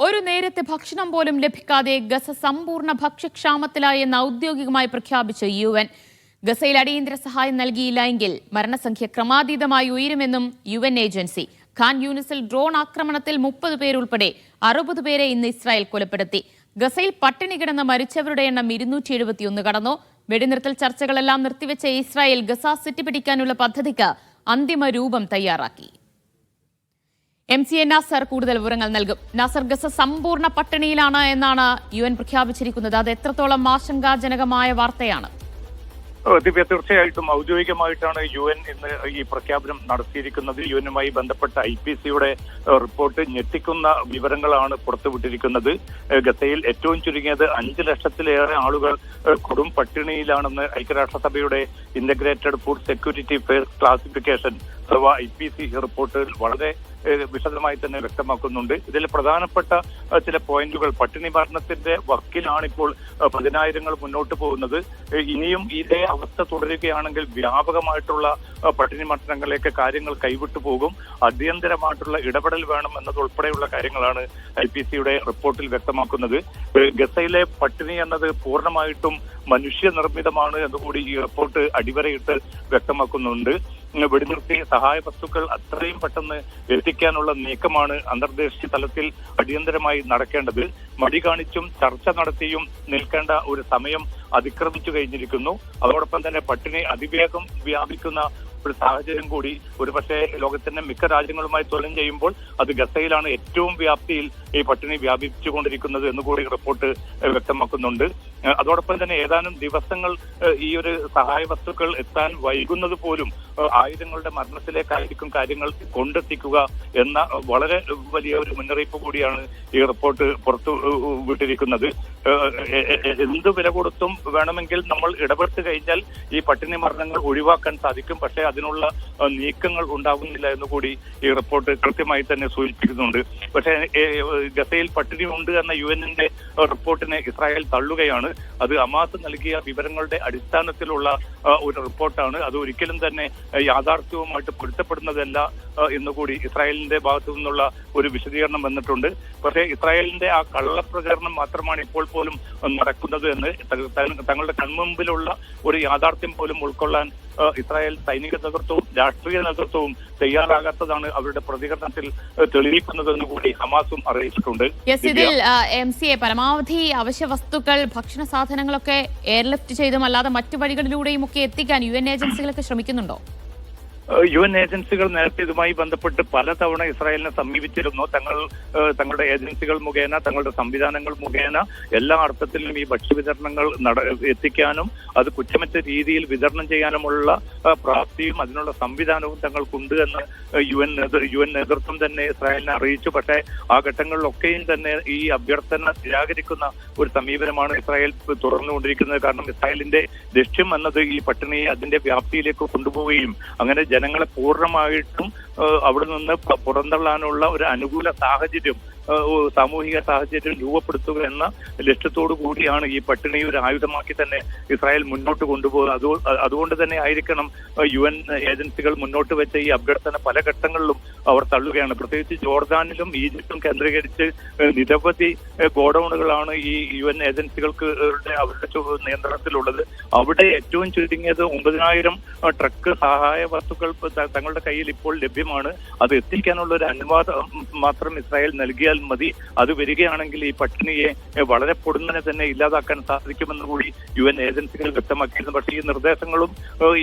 ഒരു നേരത്തെ ഭക്ഷണം പോലും ലഭിക്കാതെ ഗസ സമ്പൂർണ ഭക്ഷ്യക്ഷാമത്തിലായെന്ന് ഔദ്യോഗികമായി പ്രഖ്യാപിച്ച യു എൻ. ഗസയിൽ അടിയന്തര സഹായം നൽകിയില്ല എങ്കിൽ മരണസംഖ്യ ക്രമാതീതമായി ഉയരുമെന്നും യു എൻ ഏജൻസി. ഖാൻ യൂണിസിൽ ഡ്രോൺ ആക്രമണത്തിൽ മുപ്പത് പേരുൾപ്പെടെ അറുപത് പേരെ ഇന്ന് ഇസ്രായേൽ കൊലപ്പെടുത്തി. ഗസയിൽ പട്ടിണി കിടന്ന് മരിച്ചവരുടെ എണ്ണം ഇരുന്നൂറ്റി എഴുപത്തിയൊന്ന് കടന്നു. വെടിനിർത്തൽ ചർച്ചകളെല്ലാം നിർത്തിവെച്ച ഇസ്രായേൽ ഗസ സിറ്റി പിടിക്കാനുള്ള പദ്ധതിക്ക് അന്തിമ രൂപം തയ്യാറാക്കി. എം സി എ നാസർ കൂടുതൽ വിവരങ്ങൾ നൽകും. നാസർ ഗസ സമ്പൂർണ പട്ടിണിയിലാണ് എന്നാണ് യു എൻ പ്രഖ്യാപിച്ചിരിക്കുന്നത്. അത് എത്രത്തോളം ആശങ്കാജനകമായ വാർത്തയാണ്? ദിവ്യ തീർച്ചയായിട്ടും ഔദ്യോഗികമായിട്ടാണ് യു എൻ ഇന്ന് ഈ പ്രഖ്യാപനം നടത്തിയിരിക്കുന്നത്. യു എനുമായി ബന്ധപ്പെട്ട ഐ പി സിയുടെ റിപ്പോർട്ട് ഞെട്ടിക്കുന്ന വിവരങ്ങളാണ് പുറത്തുവിട്ടിരിക്കുന്നത്. ഗസയിൽ ഏറ്റവും ചുരുങ്ങിയത് അഞ്ച് ലക്ഷത്തിലേറെ ആളുകൾ കൊടും പട്ടിണിയിലാണെന്ന് ഐക്യരാഷ്ട്രസഭയുടെ integrated food security phase classification അഥവാ ഐ പി സി റിപ്പോർട്ടിൽ വളരെ വിശദമായി തന്നെ വ്യക്തമാക്കുന്നുണ്ട്. ഇതിൽ പ്രധാനപ്പെട്ട ചില പോയിന്റുകൾ പട്ടിണി മരണത്തിന്റെ വക്കിലാണിപ്പോൾ പതിനായിരങ്ങൾ മുന്നോട്ട് പോകുന്നത്. ഇനിയും ഇതേ അവസ്ഥ തുടരുകയാണെങ്കിൽ വ്യാപകമായിട്ടുള്ള പട്ടിണി മരണങ്ങളിലേക്ക് കാര്യങ്ങൾ കൈവിട്ടു പോകും. അടിയന്തരമായിട്ടുള്ള ഇടപെടൽ വേണം എന്നതുൾപ്പെടെയുള്ള കാര്യങ്ങളാണ് ഐ പി സിയുടെ റിപ്പോർട്ടിൽ വ്യക്തമാക്കുന്നത്. ഗസയിലെ പട്ടിണി എന്നത് പൂർണമായിട്ടും മനുഷ്യനിർമ്മിതമാണ് എന്നുകൂടി ഈ റിപ്പോർട്ട് അടിവരയിട്ട് വ്യക്തമാക്കുന്നുണ്ട്. വെടിനിർത്തി സഹായ വസ്തുക്കൾ അത്രയും പെട്ടെന്ന് എത്തിക്കാനുള്ള നീക്കമാണ് അന്തർദേശീയ തലത്തിൽ അടിയന്തരമായി നടക്കേണ്ടത്. മടി കാണിച്ചും ചർച്ച നടത്തിയും നിൽക്കേണ്ട ഒരു സമയം അതിക്രമിച്ചു കഴിഞ്ഞിരിക്കുന്നു. അതോടൊപ്പം തന്നെ പട്ടിണി അതിവേഗം വ്യാപിക്കുന്ന ഒരു സാഹചര്യം കൂടി ഒരുപക്ഷെ ലോകത്തിന്റെ മിക്ക രാജ്യങ്ങളുമായി തുലനം ചെയ്യുമ്പോൾ അത് ഗസയിലാണ് ഏറ്റവും വ്യാപ്തിയിൽ ഈ പട്ടിണി വ്യാപിച്ചുകൊണ്ടിരിക്കുന്നത് എന്നുകൂടി റിപ്പോർട്ട് വ്യക്തമാക്കുന്നുണ്ട്. അതോടൊപ്പം തന്നെ ഏതാനും ദിവസങ്ങൾ ഈ ഒരു സഹായ വസ്തുക്കൾ എത്താൻ വൈകുന്നത് പോലും ആയുധങ്ങളുടെ മരണത്തിലേക്കായിരിക്കും കാര്യങ്ങൾ കൊണ്ടെത്തിക്കുക എന്ന വളരെ വലിയ ഒരു മുന്നറിയിപ്പ് കൂടിയാണ് ഈ റിപ്പോർട്ട് പുറത്തു വിട്ടിരിക്കുന്നത്. എന്ത് വില കൊടുത്തും വേണമെങ്കിൽ നമ്മൾ ഇടപെട്ട് കഴിഞ്ഞാൽ ഈ പട്ടിണി മരണങ്ങൾ ഒഴിവാക്കാൻ സാധിക്കും. പക്ഷേ അതിനുള്ള നീക്കങ്ങൾ ഉണ്ടാകുന്നില്ല എന്ന് കൂടി ഈ റിപ്പോർട്ട് കൃത്യമായി തന്നെ സൂചിപ്പിക്കുന്നുണ്ട്. പക്ഷേ ഗസയിൽ പട്ടിണി ഉണ്ട് എന്ന യു എന്നിന്റെ റിപ്പോർട്ടിനെ ഇസ്രായേൽ തള്ളുകയാണ്. അത് അമാസ് നൽകിയ വിവരങ്ങളുടെ അടിസ്ഥാനത്തിലുള്ള ഒരു റിപ്പോർട്ടാണ്. അത് ഒരിക്കലും തന്നെ യാഥാർത്ഥ്യവുമായിട്ട് പൊരുത്തപ്പെടുന്നതല്ല. ഏഹ് എന്നുകൂടി ഇസ്രായേലിന്റെ ഭാഗത്തു നിന്നുള്ള ഒരു വിശദീകരണം വന്നിട്ടുണ്ട്. പക്ഷേ ഇസ്രായേലിന്റെ ആ കള്ളപ്രചരണം മാത്രമാണ് ഇപ്പോൾ പോലും നടക്കുന്നത് എന്ന് തങ്ങളുടെ കൺമുമ്പിലുള്ള ഒരു യാഥാർത്ഥ്യം പോലും ഉൾക്കൊള്ളാൻ ഇസ്രായേൽ സൈനിക നേതൃത്വവും രാഷ്ട്രീയ നേതൃത്വവും തയ്യാറാകാത്തതാണ് അവരുടെ പ്രതികരണത്തിൽ തെളിയിക്കുന്നതെന്ന് കൂടി ഹമാസും അറിയിച്ചിട്ടുണ്ട്. ഇതിൽ എം സി എ പരമാവധി അവശ്യ വസ്തുക്കൾ ഭക്ഷണ സാധനങ്ങളൊക്കെ എയർലിഫ്റ്റ് ചെയ്തും അല്ലാതെ മറ്റു വഴികളിലൂടെയും ഒക്കെ എത്തിക്കാൻ യു എൻ ഏജൻസികളൊക്കെ ശ്രമിക്കുന്നുണ്ടോ? യു എൻ ഏജൻസികൾ നേരത്തെ ഇതുമായി ബന്ധപ്പെട്ട് പലതവണ ഇസ്രായേലിനെ സമീപിച്ചിരുന്നു. തങ്ങൾ തങ്ങളുടെ ഏജൻസികൾ മുഖേന തങ്ങളുടെ സംവിധാനങ്ങൾ മുഖേന എല്ലാ അർത്ഥത്തിലും ഈ ഭക്ഷ്യവിതരണങ്ങൾ നട എത്തിക്കാനും അത് കുറ്റമറ്റ രീതിയിൽ വിതരണം ചെയ്യാനുമുള്ള പ്രാപ്തിയും അതിനുള്ള സംവിധാനവും തങ്ങൾക്കുണ്ട് എന്ന് യു എൻ യു എൻ നേതൃത്വം തന്നെ ഇസ്രായേലിനെ അറിയിച്ചു. പക്ഷേ ആ ഘട്ടങ്ങളിലൊക്കെയും തന്നെ ഈ അഭ്യർത്ഥന നിരാകരിക്കുന്ന ഒരു സമീപനമാണ് ഇസ്രായേൽ തുറന്നുകൊണ്ടിരിക്കുന്നത് കാരണം ഇസ്രായേലിന്റെ ലക്ഷ്യം എന്നത് ഈ പട്ടിണിയെ അതിന്റെ വ്യാപ്തിയിലേക്ക് കൊണ്ടുപോവുകയും അങ്ങനെ ജനങ്ങളെ പൂർണമായിട്ടും അവിടെ നിന്ന് പുറന്തള്ളാനുള്ള ഒരു അനുകൂല സാഹചര്യം സാമൂഹിക സാഹചര്യം രൂപപ്പെടുത്തുക എന്ന ലക്ഷ്യത്തോടു കൂടിയാണ് ഈ പട്ടിണി ഒരു ആയുധമാക്കി തന്നെ ഇസ്രായേൽ മുന്നോട്ട് കൊണ്ടുപോകുക. അതോ അതുകൊണ്ട് തന്നെ ആയിരിക്കണം യു എൻ ഏജൻസികൾ മുന്നോട്ട് വെച്ച ഈ അഭ്യർത്ഥന പല ഘട്ടങ്ങളിലും അവർ തള്ളുകയാണ്. പ്രത്യേകിച്ച് ജോർദാനിലും ഈജിപ്തും കേന്ദ്രീകരിച്ച് നിരവധി ഗോഡൌണുകളാണ് ഈ യു എൻ ഏജൻസികൾക്ക് അവരുടെ നിയന്ത്രണത്തിലുള്ളത്. അവിടെ ഏറ്റവും ചുരുങ്ങിയത് ഒമ്പതിനായിരം ട്രക്ക് സഹായ വസ്തുക്കൾ തങ്ങളുടെ കയ്യിൽ ഇപ്പോൾ ലഭ്യമാണ്. അത് എത്തിക്കാനുള്ള ഒരു അനുവാദം മാത്രം ഇസ്രായേൽ നൽകിയാൽ മതി. അത് വരികയാണെങ്കിൽ ഈ പട്ടിണിയെ വളരെ പൊടുന്നനെ തന്നെ ഇല്ലാതാക്കാൻ സാധിക്കുമെന്ന് കൂടി യു എൻ ഏജൻസികൾ വ്യക്തമാക്കിയിരുന്നു. പക്ഷേ ഈ നിർദ്ദേശങ്ങളും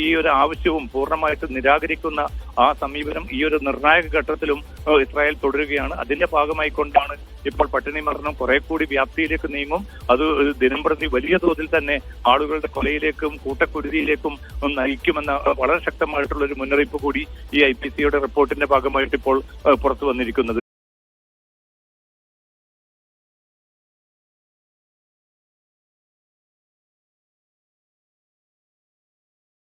ഈ ഒരു ആവശ്യവും പൂർണമായിട്ട് നിരാകരിക്കുന്ന ആ സമീപനം ഈ ഒരു നിർണായക ഘട്ടത്തിലും ഇസ്രായേൽ തുടരുകയാണ്. അതിന്റെ ഭാഗമായി കൊണ്ടാണ് ഇപ്പോൾ പട്ടിണി മരണം കുറെ കൂടി വ്യാപ്തിയിലേക്ക് നീങ്ങും. അത് ദിനം പ്രതി വലിയ തോതിൽ തന്നെ ആളുകളുടെ കൊലയിലേക്കും കൂട്ടക്കുരുതിയിലേക്കും നയിക്കുമെന്ന വളരെ ശക്തമായിട്ടുള്ള ഒരു മുന്നറിയിപ്പ് കൂടി ഈ ഐ പി സിയുടെ റിപ്പോർട്ടിന്റെ ഭാഗമായിട്ട് ഇപ്പോൾ പുറത്തു വന്നിരിക്കുന്നത്.